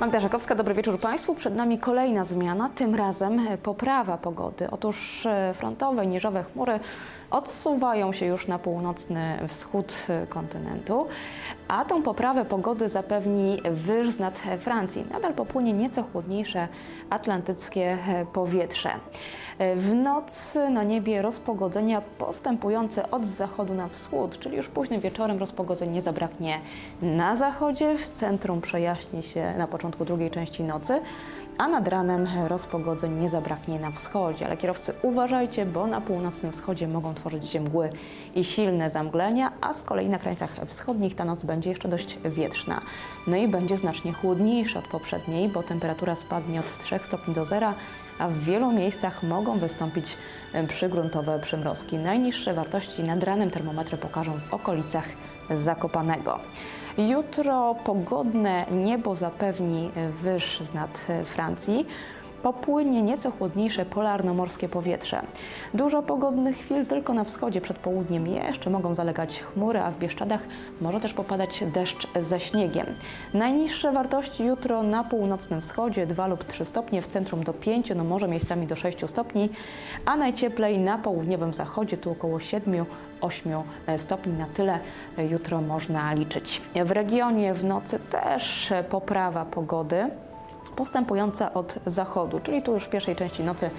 Magda Żakowska, dobry wieczór Państwu. Przed nami kolejna zmiana, tym razem poprawa pogody. Otóż e, frontowe, niżowe chmury odsuwają się już na północny wschód e, kontynentu, a tą poprawę pogody zapewni wyż nad Francji. Nadal popłynie nieco chłodniejsze atlantyckie e, powietrze. E, W nocy na niebie rozpogodzenia postępujące od zachodu na wschód, czyli już późnym wieczorem rozpogodzeń nie zabraknie na zachodzie, w centrum przejaśni się na początku drugiej części nocy, a nad ranem rozpogodzeń nie zabraknie na wschodzie. Ale kierowcy uważajcie, bo na północnym wschodzie mogą tworzyć się mgły i silne zamglenia, a z kolei na krańcach wschodnich ta noc będzie jeszcze dość wietrzna. No i będzie znacznie chłodniejsza od poprzedniej, bo temperatura spadnie od 3 stopni do zera, a w wielu miejscach mogą wystąpić e, przygruntowe przymrozki. Najniższe wartości nad ranem termometry pokażą w okolicach Zakopanego. Jutro pogodne niebo zapewni wyż z nad Francji. Popłynie nieco chłodniejsze polarno-morskie powietrze. Dużo pogodnych chwil tylko na wschodzie przed południem jeszcze mogą zalegać chmury, a w Bieszczadach może też popadać deszcz ze śniegiem. Najniższe wartości jutro na północnym wschodzie 2 lub 3 stopnie, w centrum do 5, no może miejscami do 6 stopni, a najcieplej na południowym zachodzie tu około 7 8 stopni. Na tyle jutro można liczyć. W regionie w nocy też poprawa pogody postępująca od zachodu, czyli tu już w pierwszej części nocy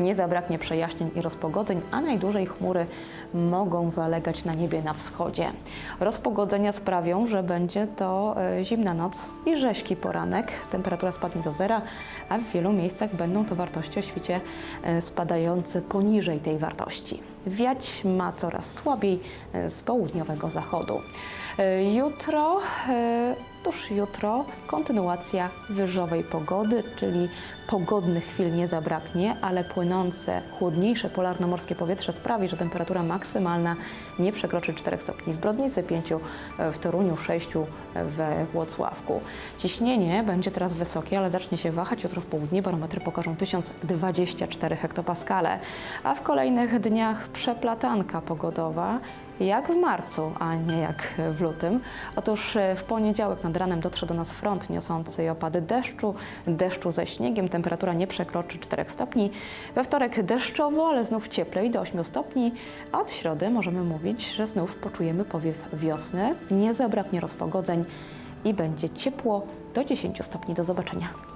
nie zabraknie przejaśnień i rozpogodzeń, a najdłużej chmury mogą zalegać na niebie na wschodzie. Rozpogodzenia sprawią, że będzie to e, zimna noc i rzeźki poranek. Temperatura spadnie do zera, a w wielu miejscach będą to wartości o świcie e, spadające poniżej tej wartości. Wiać ma coraz słabiej e, z południowego zachodu. Jutro, tuż jutro, kontynuacja wyżowej pogody, czyli pogodnych chwil nie zabraknie, ale płynące, chłodniejsze polarno-morskie powietrze sprawi, że temperatura maksymalna nie przekroczy 4 stopni w Brodnicy, 5 w Toruniu, 6 we Włocławku. Ciśnienie będzie teraz wysokie, ale zacznie się wahać. Jutro w południe barometry pokażą 1024 hektopaskale, a w kolejnych dniach przeplatanka pogodowa jak w marcu, a nie jak w lutym. Otóż e, w poniedziałek nad ranem dotrze do nas front niosący opady deszczu, deszczu ze śniegiem. Temperatura nie przekroczy 4 stopni. We wtorek deszczowo, ale znów cieplej do 8 stopni. A od środy możemy mówić, że znów poczujemy powiew wiosny. Nie zabraknie rozpogodzeń i będzie ciepło do 10 stopni. Do zobaczenia.